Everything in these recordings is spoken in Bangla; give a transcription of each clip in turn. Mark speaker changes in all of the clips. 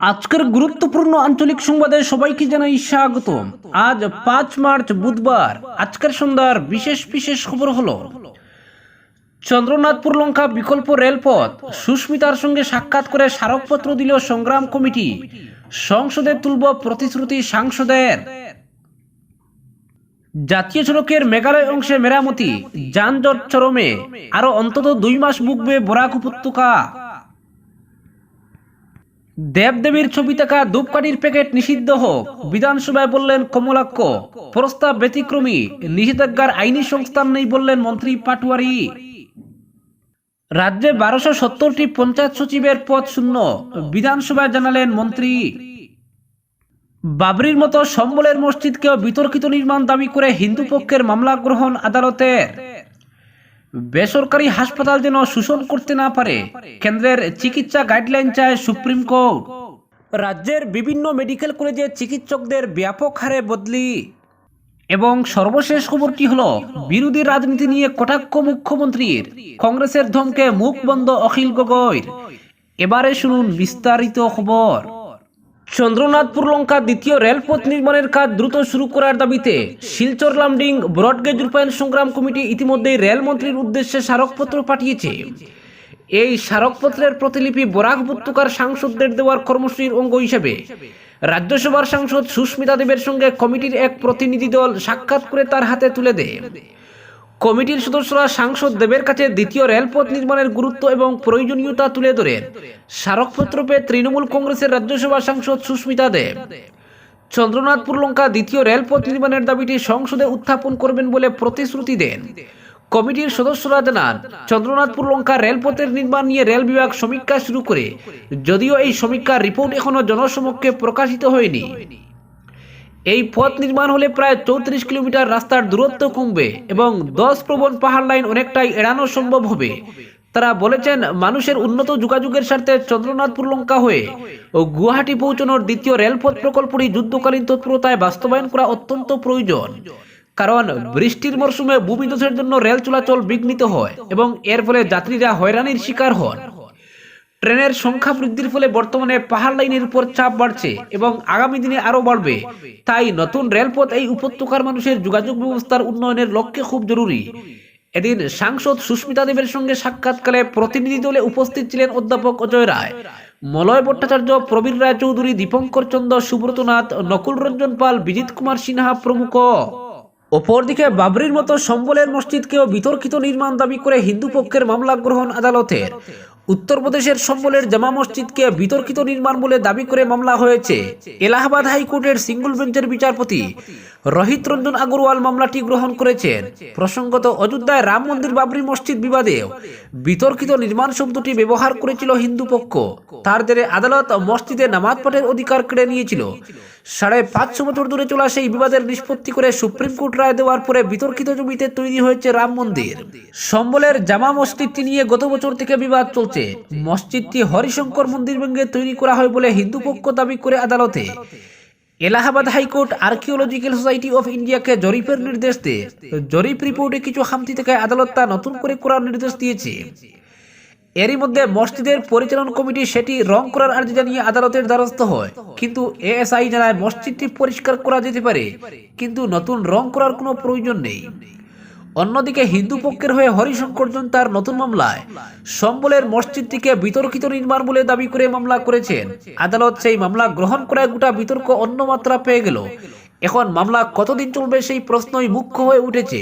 Speaker 1: আজকের গুরুত্বপূর্ণ আঞ্চলিক সংবাদে সবাইকে জানাই স্বাগত আজ পাঁচ মার্চ বুধবার, আজকের সন্ধ্যার বিশেষ বিশেষ খবর হলো, চন্দ্রনাথপুর লঙ্কা বিকল্প রেলপথ, সুস্মিতার সঙ্গে সাক্ষাৎ করে স্মারকপত্র দিল সংগ্রাম কমিটি, সংসদে তুলব প্রতিশ্রুতি সাংসদের। জাতীয় সড়কের মেঘালয় অংশে মেরামতি, যানজট চরমে আরও অন্তত দুই মাস ভুগবে বরাক উপত্যকা। দেবদেবীর ছবি থাকা ধূপকাঠির প্যাকেট নিষিদ্ধ হোক, বিধানসভায় বললেন কমলাক্ষ। প্রস্তাব ব্যতিক্রমী, নিষেধাজ্ঞার আইনি সংস্থান নেই বললেন মন্ত্রী পাটুয়ারি। রাজ্যে বারোশো সত্তরটি পঞ্চায়েত সচিবের পদ শূন্য, বিধানসভায় জানালেন মন্ত্রী। বাবরির মতো সম্বলের মসজিদকেও বিতর্কিত নির্মাণ দাবি করে হিন্দু পক্ষের মামলা গ্রহণ আদালতের। বেসরকারি হাসপাতাল যেন শোষণ করতে না পারে কেন্দ্রের চিকিৎসা গাইডলাইন চায় সুপ্রিম কোর্ট। রাজ্যের বিভিন্ন মেডিকেল কলেজে চিকিৎসকদের ব্যাপক হারে বদলি। এবং সর্বশেষ খবরটি হল বিরোধী রাজনীতি নিয়ে কটাক্ষ মুখ্যমন্ত্রীর। কংগ্রেসের ধমকে মুখ বন্ধ অখিল গগৈর। এবারে শুনুন বিস্তারিত খবর। চন্দ্রনাথপুর লঙ্কা দ্বিতীয় রেলপথ নির্মাণের কাজ দ্রুত শুরু করার দাবিতে শিলচর লামডিং ব্রডগেজ রূপায়ণ সংগ্রাম কমিটি ইতিমধ্যেই রেলমন্ত্রীর উদ্দেশ্যে স্মারকপত্র পাঠিয়েছে। এই স্মারকপত্রের প্রতিলিপি বরাক উপত্যকার সাংসদদের দেওয়ার কর্মসূচির অঙ্গ হিসেবে। রাজ্যসভার সাংসদ সুস্মিতা দেবের সঙ্গে কমিটির এক প্রতিনিধি দল সাক্ষাৎ করে তার হাতে তুলে দেয়। কমিটির সদস্যরা সাংসদ দেবের কাছে দ্বিতীয় রেলপথ নির্মাণের গুরুত্ব এবং প্রয়োজনীয়তা তুলে ধরেন স্মারকপত্র পেয়ে তৃণমূল কংগ্রেসের রাজ্যসভা সাংসদ সুস্মিতা দেব চন্দ্রনাথপুর লঙ্কা দ্বিতীয় রেলপথ নির্মাণের দাবিটি সংসদে উত্থাপন করবেন বলে প্রতিশ্রুতি দেন। কমিটির সদস্যরা জানান, চন্দ্রনাথপুর লঙ্কা রেলপথের নির্মাণ নিয়ে রেল বিভাগ সমীক্ষা শুরু করে, যদিও এই সমীক্ষার রিপোর্ট এখনও জনসমক্ষে প্রকাশিত হয়নি। এই পথ নির্মাণ হলে প্রায় চৌত্রিশ কিলোমিটার রাস্তার দূরত্ব কমবে এবং দশ প্রবণ পাহাড় লাইন অনেকটাই এড়ানো সম্ভব হবে। তারা বলেছেন, মানুষের উন্নত যোগাযোগের স্বার্থে চন্দ্রনাথপুর লঙ্কা হয়ে ও গুয়াহাটি পৌঁছানোর দ্বিতীয় রেলপথ প্রকল্পটি যুদ্ধকালীন তৎপরতায় বাস্তবায়ন করা অত্যন্ত প্রয়োজন। কারণ, বৃষ্টির মরশুমে ভূমিধসের জন্য রেল চলাচল বিঘ্নিত হয় এবং এর ফলে যাত্রীরা হয়রানির শিকার হন। ট্রেনের সংখ্যা বৃদ্ধির ফলে বর্তমানে পাহাড় লাইনের উপর চাপ বাড়ছে এবং আগামী দিনে আরও বাড়বে। তাই নতুন রেলপথ এই উপত্যকার মানুষের যোগাযোগ ব্যবস্থার উন্নয়নের লক্ষ্যে খুব জরুরি। এদিন সাংসদ সুস্মিতা দেবের সঙ্গে সাক্ষাৎকালে প্রতিনিধি দলে উপস্থিত ছিলেন অধ্যাপক অজয় রায়। মলয় ভট্টাচার্য, প্রবীর রায় চৌধুরী দীপঙ্কর চন্দ্র সুব্রত নাথ নকুল রঞ্জন পাল, বিজিত কুমার সিনহা প্রমুখ। অপরদিকে বাবরির মতো সম্বলের মসজিদকেও বিতর্কিত নির্মাণ দাবি করে হিন্দু পক্ষের মামলা গ্রহণ আদালতের। উত্তরপ্রদেশের সম্বলের জামা মসজিদকে বিতর্কিত নির্মাণ বলে দাবি করে মামলা হয়েছে। এলাহাবাদ হাইকোর্টের সিঙ্গল বেঞ্চের বিচারপতি রোহিত রঞ্জন আগরওয়াল মামলাটি গ্রহণ করেছেন। প্রসঙ্গত, অযোধ্যায় রাম মন্দির বাবরি মসজিদ বিবাদেও বিতর্কিত নির্মাণ শব্দটি ব্যবহার করেছিল হিন্দু পক্ষ। তার জেরে আদালত মসজিদে নামাজ পাঠের অধিকার কেড়ে নিয়েছিল। সাড়ে পাঁচশো বছর ধরে চলা সেই বিবাদের নিষ্পত্তি করে সুপ্রিম কোর্ট রায় দেওয়ার পরে বিতর্কিত জমিতে তৈরি হয়েছে রাম মন্দির। সম্বলের জামা মসজিদটি নিয়ে গত বছর থেকে বিবাদ চলছে। মসজিদটি হরিশঙ্কর মন্দির ভেঙে তৈরি করা হয় বলে হিন্দু পক্ষ দাবি করে আদালতে। Allahabad high court archaeological society of ইন্ডিয়াকে জরিপের নির্দেশ দেয়। জরিপ রিপোর্টে কিছু খামতি থেকে আদালত তা নতুন করে করার নির্দেশ দিয়েছে। এরই মধ্যে মসজিদের পরিচালন কমিটি সেটি রং করার আর্জি জানিয়ে আদালতের দ্বারস্থ হয়। কিন্তু এএসআই জানায় মসজিদটি পরিষ্কার করা যেতে পারে, কিন্তু নতুন রং করার কোনো প্রয়োজন নেই। অন্যদিকে হিন্দু পক্ষের হয়ে হরিশঙ্করজন তার নতুন মামলায় সম্বলের মসজিদটিকে বিতর্কিত নির্মাণ বলে দাবি করে মামলা করেছেন। আদালত সেই মামলা গ্রহণ করায় গোটা বিতর্ক অন্য মাত্রা পেয়ে গেল। এখন মামলা কতদিন চলবে সেই প্রশ্নই মুখ্য হয়ে উঠেছে।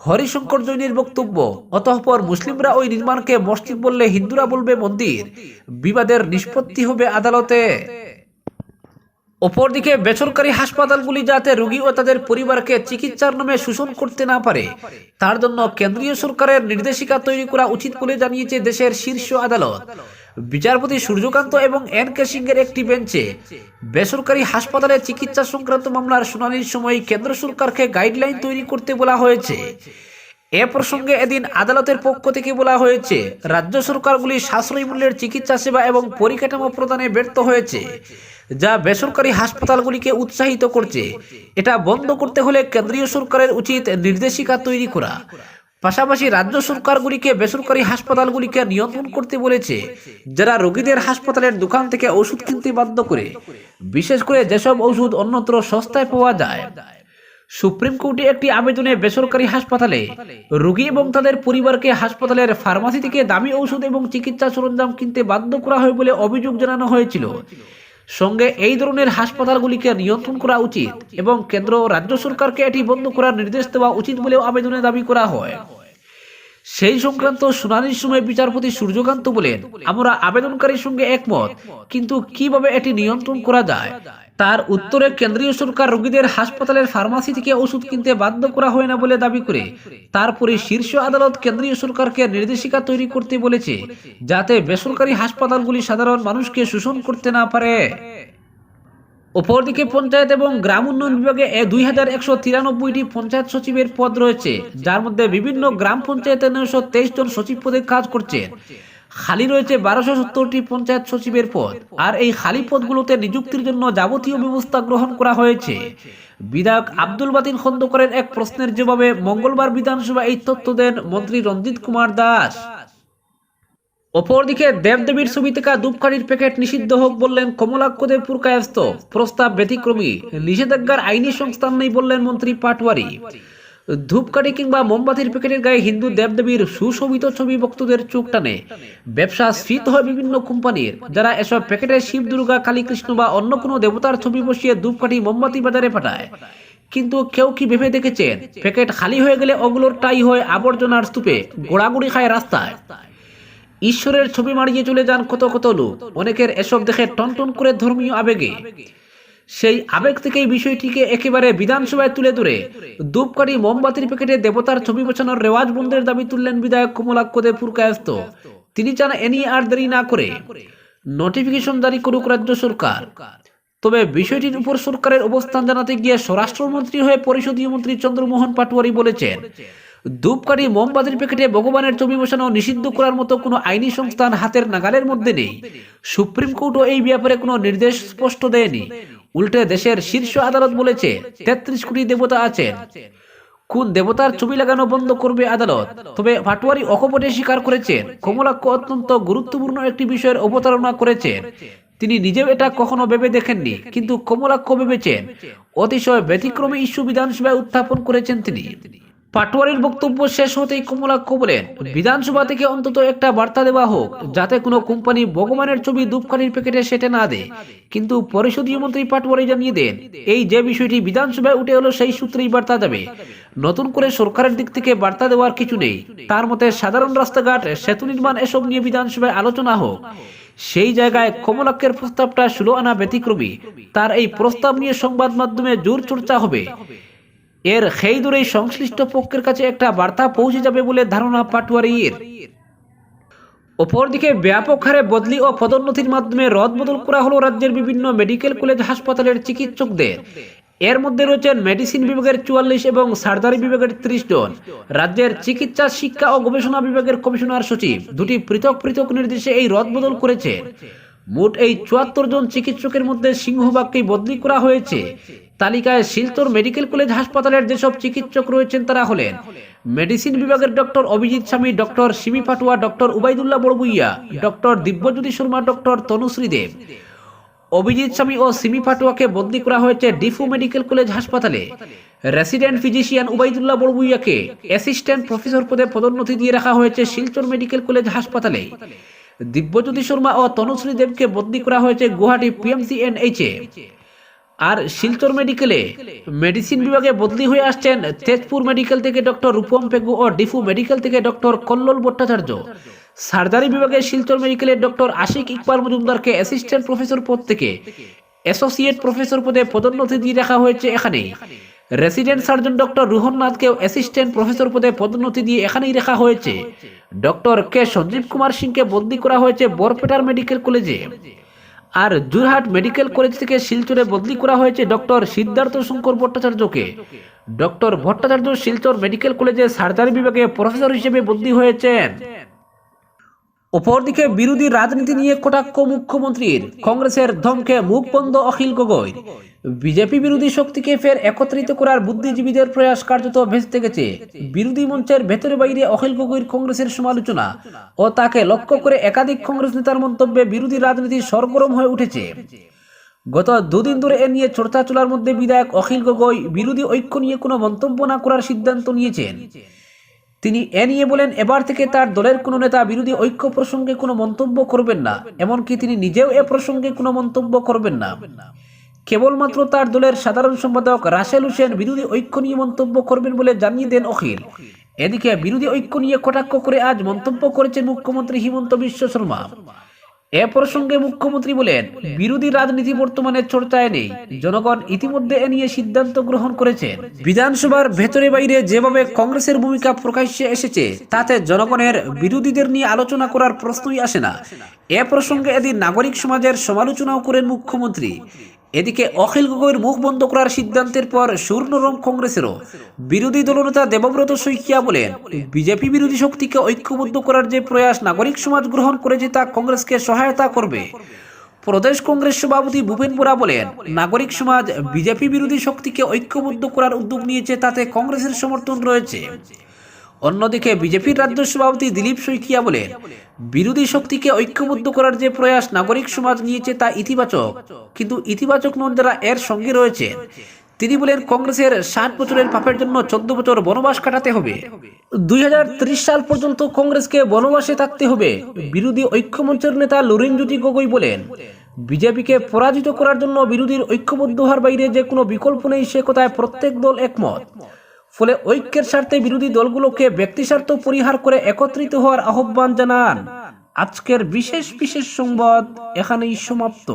Speaker 1: হরিশঙ্কর জৈনের বক্তব্য, অতঃপর মুসলিমরা ওই নির্মাণকে মসজিদ বললে হিন্দুরা বলবে মন্দির, বিবাদের নিষ্পত্তি হবে আদালতে। অপরদিকে বেসরকারি হাসপাতালগুলি যাতে রোগী ও তাদের পরিবারকে চিকিৎসার নামে শোষণ করতে না পারে, তার জন্য কেন্দ্রীয় সরকারের নির্দেশিকা তৈরি করা উচিত বলে জানিয়েছে দেশের শীর্ষ আদালত। বিচারপতি সূর্যকান্ত এবং এন কে সিংয়ের একটি বেঞ্চে বেসরকারি হাসপাতালে চিকিৎসা সংক্রান্ত মামলার শুনানির সময় কেন্দ্র সরকারকে গাইডলাইন তৈরি করতে বলা হয়েছে। এ প্রসঙ্গে এদিন আদালতের পক্ষ থেকে বলা হয়েছে, রাজ্য সরকারগুলি সাশ্রয়ী মূল্যের চিকিৎসা সেবা এবং পরিকাঠামো প্রদানে ব্যর্থ হয়েছে, যা বেসরকারি হাসপাতালগুলিকে উৎসাহিত করছে। এটা বন্ধ করতে হলে কেন্দ্রীয় সরকারের উচিত নির্দেশিকা তৈরি করা। পাশাপাশি রাজ্য সরকারগুলিকে বেসরকারি হাসপাতালগুলিকে নিয়ন্ত্রণ করতে বলেছে, যারা রোগীদের হাসপাতালের দোকান থেকে ওষুধ কিনতে বাধ্য করে। বিশেষ করে যেসব ওষুধ অন্যত্র সস্তায় পাওয়া যায়। সুপ্রিম কোর্টে একটি আবেদনে বেসরকারি হাসপাতালে রোগী এবং তাদের পরিবারকে হাসপাতালের ফার্মাসি থেকে দামি ওষুধ এবং চিকিৎসা সরঞ্জাম কিনতে বাধ্য করা হয় বলে অভিযোগ জানানো হয়েছিল। সঙ্গে এই ধরনের হাসপাতালগুলিকে নিয়ন্ত্রণ করা উচিত এবং কেন্দ্র ও রাজ্য সরকারকে এটি বন্ধ করার নির্দেশ দেওয়া উচিত বলেও আবেদনে দাবি করা হয়। সেই সংক্রান্ত শুনানির সময় বিচারপতি সূর্যকান্ত বলেন, আমরা আবেদনকারীর সঙ্গে একমত, কিন্তু কীভাবে এটি নিয়ন্ত্রণ করা যায়? তার উত্তরে কেন্দ্রীয় সরকার রোগীদের হাসপাতালের ফার্মাসি থেকে ওষুধ কিনতে বাধ্য করা হয় না বলে দাবি করে। তারপরে শীর্ষ আদালত কেন্দ্রীয় সরকারকে নির্দেশিকা তৈরি করতে বলেছে, যাতে বেসরকারি হাসপাতালগুলি সাধারণ মানুষকে শোষণ করতে না পারে। অপরদিকে পঞ্চায়েত এবং গ্রাম উন্নয়ন বিভাগে এ দুই হাজার একশো তিরানব্বইটি পঞ্চায়েত সচিবের পদ রয়েছে, যার মধ্যে বিভিন্ন গ্রাম পঞ্চায়েতে নয়শো তেইশ জন সচিব পদে কাজ করছেন খালি রয়েছে বারোশো সত্তরটি পঞ্চায়েত সচিবের পদ। আর এই খালি পদগুলোতে নিযুক্তির জন্য যাবতীয় ব্যবস্থা গ্রহণ করা হয়েছে। বিধায়ক আব্দুল বাতিন খন্দকারের এক প্রশ্নের জবাবে মঙ্গলবার বিধানসভা এই তথ্য দেন মন্ত্রী রঞ্জিত কুমার দাস। অপরদিকে দেবদেবীর ছবি থেকে ধূপকাঠির প্যাকেট নিষিদ্ধ হোক বললেন কমলাক্ষদেব পুরকায়স্ত প্রস্তাব ব্যতিক্রমী। নিষেধাজ্ঞার আইনি সংস্থান নেই বললেন মন্ত্রী পাটওয়ারি ধূপকাঠি কিংবা মোমবাতির প্যাকেটের গায়ে হিন্দু দেবদেবীর সুশোভিত ছবি ভক্তদের চোখ টানে। ব্যবসা স্ফীত হয় বিভিন্ন কোম্পানির। যারা এসব প্যাকেটে শিব, দুর্গা, কালী কৃষ্ণ বা অন্য কোনো দেবতার ছবি বসিয়ে ধূপকাঠি মোমবাতি বাজারে পাঠায়। কিন্তু কেউ কি ভেবে দেখেছেন, প্যাকেট খালি হয়ে গেলে ওগুলোর টাই হয় আবর্জনার স্তূপে, গোড়াগুড়ি খায় রাস্তায়? ঈশ্বরের ছবি মারিয়ে চলে যান কত কত লোক। অনেকের এসব দেখে টনটন করে ধর্মীয় আবেগে। সেই আবেগ থেকেই বিষয়টিকে একেবারে বিধানসভায় তুলে ধরে ধূপকাঠি মোমবাতির প্যাকেটে দেবতার ছবি বসানোর রেওয়াজ বন্ধের দাবি তুললেন বিধায়ক কমলাক্ষদে পুরকায়স্ত তিনি চান এ নিয়ে আর দেরি না করে নোটিফিকেশন জারি করুক রাজ্য সরকার। তবে বিষয়টির উপর সরকারের অবস্থান জানাতে গিয়ে স্বরাষ্ট্রমন্ত্রী হয়ে পরিষদীয় মন্ত্রী চন্দ্রমোহন পাটোয়ারি বলেছেন, ধূপকাঠি মোমবাতির প্যাকেটে ভগবানের ছবি বসানো নিষিদ্ধ করার মতো কোনো আইনি সংস্থান হাতের নাগালের মধ্যে নেই। সুপ্রিম কোর্টও এই ব্যাপারে কোনো নির্দেশ স্পষ্ট দেয়নি। উল্টে দেশের শীর্ষ আদালত বলেছে, তেত্রিশ কোটি দেবতা আছেন কোন দেবতার ছবি লাগানো বন্ধ করবে আদালত? তবে ভাটুয়ারি অকপটে স্বীকার করেছেন, কমলাক্ষ অত্যন্ত গুরুত্বপূর্ণ একটি বিষয়ের অবতারণা করেছেন। তিনি নিজেও এটা কখনো ভেবে দেখেননি, কিন্তু কমলাক্ষ ভেবেছেন, অতিশয় ব্যতিক্রমী ইস্যু বিধানসভায় উত্থাপন করেছেন তিনি। পাটোয়ারির বক্তব্য শেষ হতেই কমলাক্ষ বলেন বিধানসভা থেকে অন্তত একটা বার্তা দেওয়া হোক, যাতে কোনো কোম্পানি ভগবানের ছবি ধূপকাঠির প্যাকেটে সেটে না দেয়। কিন্তু পরিষদীয় মন্ত্রী পাটোয়ারি জানিয়ে দেন, এই যে বিষয়টি বিধানসভায় উঠে এলো, সেই সূত্রেই বার্তা দেবে। নতুন করে সরকারের দিক থেকে বার্তা দেওয়ার কিছু নেই। তার মতে, সাধারণ রাস্তাঘাট, সেতু নির্মাণ, এসব নিয়ে বিধানসভায় আলোচনা হোক। সেই জায়গায় কমলাক্ষের প্রস্তাবটা ষোলো আনা ব্যতিক্রমী। তার এই প্রস্তাব নিয়ে সংবাদ মাধ্যমে জোর চর্চা হবে। এর সেই দূরেই সংশ্লিষ্ট পক্ষের কাছে একটা বার্তা পৌঁছে যাবে বলে ধারণা পাটুয়ারির অপরদিকে, ব্যাপক হারে বদলি ও পদোন্নতির মাধ্যমে রদবদল করা হলো রাজ্যের বিভিন্ন মেডিকেল কলেজ হাসপাতালের চিকিৎসকদের। এর মধ্যে রয়েছেন মেডিসিন বিভাগের চুয়াল্লিশ এবং সার্জারি বিভাগের ত্রিশ জন। রাজ্যের চিকিৎসা, শিক্ষা ও গবেষণা বিভাগের কমিশনার সচিব দুটি পৃথক পৃথক নির্দেশে এই রদবদল করেছেন মোট এই চুয়াত্তর জন চিকিৎসকের মধ্যে সিংহভাগকেই বদলি করা হয়েছে। তালিকায় শিলচর মেডিকেল কলেজ হাসপাতালের যেসব চিকিৎসক রয়েছেন তারা হলেন মেডিসিন বিভাগের doctor Abhijit Swami, doctor Simi Patua, doctor Ubaidullah Barbhuiya doctor Dibyajyoti Sharma, doctor Tanushree Deb. Abhijit Swami ও সিমি পাটুয়াকে বদলি করা হয়েছে ডিফু মেডিকেল কলেজ হাসপাতালে। রেসিডেন্ট ফিজিশিয়ান উবাইদুল্লাহ বড়বুইয়াকে অ্যাসিস্ট্যান্ট প্রফেসর পদে পদোন্নতি দিয়ে রাখা হয়েছে শিলচর মেডিকেল কলেজ হাসপাতালে। দিব্যজ্যোতি শর্মা ও তনুশ্রী দেবকে বদলি করা হয়েছে গুয়াহাটি পিএমসি এন এইচে আর শিলচর মেডিকেলে মেডিসিন বিভাগে বদলি হয়ে আসছেন তেজপুর মেডিকেল থেকে ডক্টর রূপম পেগু ও ডিফু মেডিকেল থেকে ডক্টর কল্লোল ভট্টাচার্য। সার্জারি বিভাগে শিলচর মেডিকেলের ডক্টর আশিক ইকবাল মজুমদারকে অ্যাসিস্ট্যান্ট প্রফেসর পদ থেকে অ্যাসোসিয়েট প্রফেসর পদে পদোন্নতি দিয়ে রাখা হয়েছে এখানে রেসিডেন্ট সার্জন ডক্টর রুহন নাথকেও অ্যাসিস্ট্যান্ট প্রফেসর পদে পদোন্নতি দিয়ে এখানেই রাখা হয়েছে। ডক্টর কে সঞ্জীব কুমার সিংকে বদলি করা হয়েছে বরপেটার মেডিকেল কলেজে আর জুরহাট মেডিকেল কলেজ থেকে শিলচরে বদলি করা হয়েছে ডক্টর সিদ্ধার্থ শঙ্কর ভট্টাচার্যকে। ডক্টর ভট্টাচার্য শিলচর মেডিকেল কলেজে সার্জারি বিভাগে প্রফেসর হিসেবে বদলি হয়েছেন। অপরদিকে বিরোধী রাজনীতি নিয়ে কটাক্ষ মুখ্যমন্ত্রীর। কংগ্রেসের ধমকে মুখ বন্ধ অখিল গগৈ। বিজেপি বিরোধী শক্তিকে ফের একত্রিত করার বুদ্ধিজীবীদের প্রয়াস কার্যত ভেস্তে গেছে। বিরোধী মঞ্চের ভেতরে বাইরে অখিল গগৈর কংগ্রেসের সমালোচনা ও তাকে লক্ষ্য করে একাধিক কংগ্রেস নেতার মন্তব্যে বিরোধী রাজনীতি সরগরম হয়ে উঠেছে। গত দুদিন ধরে এ নিয়ে চর্চা চলার মধ্যে বিধায়ক অখিল গগৈ বিরোধী ঐক্য নিয়ে কোনো মন্তব্য না করার সিদ্ধান্ত নিয়েছেন। তিনি এ নিয়ে বলেন, এবার থেকে তার দলের কোনো নেতা বিরোধী ঐক্য প্রসঙ্গে কোনো মন্তব্য করবেন না। এমনকি তিনি নিজেও এ প্রসঙ্গে কোনো মন্তব্য করবেন না। কেবলমাত্র তার দলের সাধারণ সম্পাদক রাশেল হোসেন বিরোধী ঐক্য নিয়ে মন্তব্য করবেন বলে জানিয়ে দেন অখিল। এদিকে বিরোধী ঐক্য নিয়ে কটাক্ষ করে আজ মন্তব্য করেছেন মুখ্যমন্ত্রী হিমন্ত বিশ্ব শর্মা। এ প্রসঙ্গে মুখ্যমন্ত্রী বলেন, বিরোধী রাজনীতি বর্তমানে চর্চায় নেই। জনগণ ইতিমধ্যে এ নিয়ে সিদ্ধান্ত গ্রহণ করেছেন। বিধানসভার ভেতরে বাইরে যেভাবে কংগ্রেসের ভূমিকা প্রকাশ্যে এসেছে, তাতে জনগণের বিরোধীদের নিয়ে আলোচনা করার প্রশ্নই আসে না। এ প্রসঙ্গে এদিন নাগরিক সমাজের সমালোচনাও করেন মুখ্যমন্ত্রী। এদিকে অখিল গগৈর মুখ বন্ধ করার সিদ্ধান্তের পর স্বর্ণরং কংগ্রেসেরও বিরোধী দলনেতা দেবব্রত শইকিয়া বলেন, বিজেপি বিরোধী শক্তিকে ঐক্যবদ্ধ করার যে প্রয়াস নাগরিক সমাজ গ্রহণ করেছে তা কংগ্রেসকে সহায়তা করবে। প্রদেশ কংগ্রেস সভাপতি ভূপেন বোরা বলেন, নাগরিক সমাজ বিজেপি বিরোধী শক্তিকে ঐক্যবদ্ধ করার উদ্যোগ নিয়েছে তাতে কংগ্রেসের সমর্থন রয়েছে। অন্যদিকে বিজেপির রাজ্য সভাপতি দিলীপ শইকিয়া বলেন, বিরোধী শক্তিকে ঐক্যবদ্ধ করার যে প্রয়াস নাগরিক সমাজ নিয়েছে তা ইতিবাচক, কিন্তু ইতিবাচক নন যারা এর সঙ্গে রয়েছে। তিনি বলেন, কংগ্রেসের ষাট বছরের পাপের জন্য চোদ্দ বছর বনবাস কাটাতে হবে। দুই হাজার ত্রিশ সাল পর্যন্ত কংগ্রেসকে বনবাসে থাকতে হবে। বিরোধী ঐক্যমঞ্চের নেতা লুরিনজ্যোতি গগৈ বলেন, বিজেপিকে পরাজিত করার জন্য বিরোধীর ঐক্যবদ্ধ হওয়ার বাইরে যে কোনো বিকল্প নেই সে কথায় প্রত্যেক দল একমত। ফলে ঐক্যের স্বার্থে বিরোধী দলগুলোকে ব্যক্তিস্বার্থ পরিহার করে একত্রিত হওয়ার আহ্বান জানান। আজকের বিশেষ বিশেষ সংবাদ এখানেই সমাপ্ত।